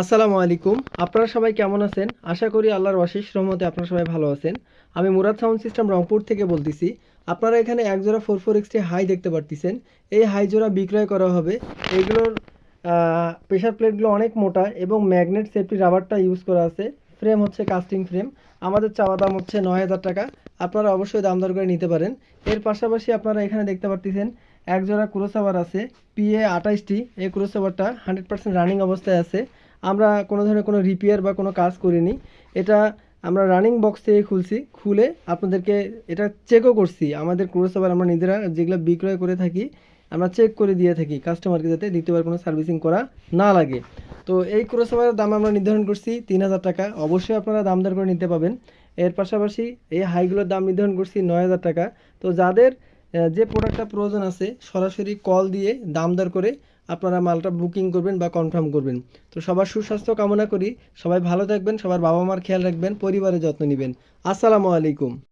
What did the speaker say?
আসসালামু আলাইকুম। আপনারা সবাই কেমন আছেন? আশা করি আল্লাহর অশেষ রহমতে আপনারা সবাই ভালো আছেন। আমি মুরাদ সাউন্ড সিস্টেম রংপুর থেকে বলতেছি। আপনারা এখানে এক জোড়া ফোর ফোর এক্সটি হাই দেখতে পারতেছেন। এই হাই জোড়া বিক্রয় করা হবে। এইগুলোর প্রেশার প্লেটগুলো অনেক মোটা এবং ম্যাগনেট সেফটি রাবারটা ইউজ করা আছে। ফ্রেম হচ্ছে কাস্টিং ফ্রেম। আমাদের চাওয়া দাম হচ্ছে নয় হাজার টাকা। আপনারা অবশ্যই দাম দর করে নিতে পারেন। এর পাশাপাশি আপনারা এখানে দেখতে পারতেছেন এক জোড়া ক্রোসাবার আছে পিএ আঠাইশটি, এই ক্রোসাবারটা হান্ড্রেড পার্সেন্ট রানিং অবস্থায় আছে। আমরা কোনো ধরনের কোনো রিপেয়ার বা কোনো কাজ করিনি। এটা আমরা রানিং বক্স থেকে খুলছি, খুলে আপনাদেরকে এটা চেকও করছি। আমাদের ক্রোসাবার আমরা নিজেরা যেগুলো বিক্রয় করে থাকি, আমরা চেক করে দিয়ে থাকি কাস্টমারকে যাতে দ্বিতীয়বার কোনো সার্ভিসিং করা না লাগে। তো এই ক্রোসাবারের দাম আমরা নির্ধারণ করছি তিন হাজার টাকা। অবশ্যই আপনারা দাম দর করে নিতে পাবেন এর পাশাপাশি এই হাইগুলোর দাম নির্ধারণ করছি নয় হাজার টাকা। তো যাদের যে প্রোডাক্টটা প্রয়োজন আছে, সরাসরি কল দিয়ে দাম দর করে আপনারা মালটা বুকিং করবেন বা কনফার্ম করবেন। তো সবার সুস্বাস্থ্য কামনা করি। সবাই ভালো থাকবেন, সবার বাবা মার খেয়াল রাখবেন, পরিবারের যত্ন নেবেন। আসসালামু আলাইকুম।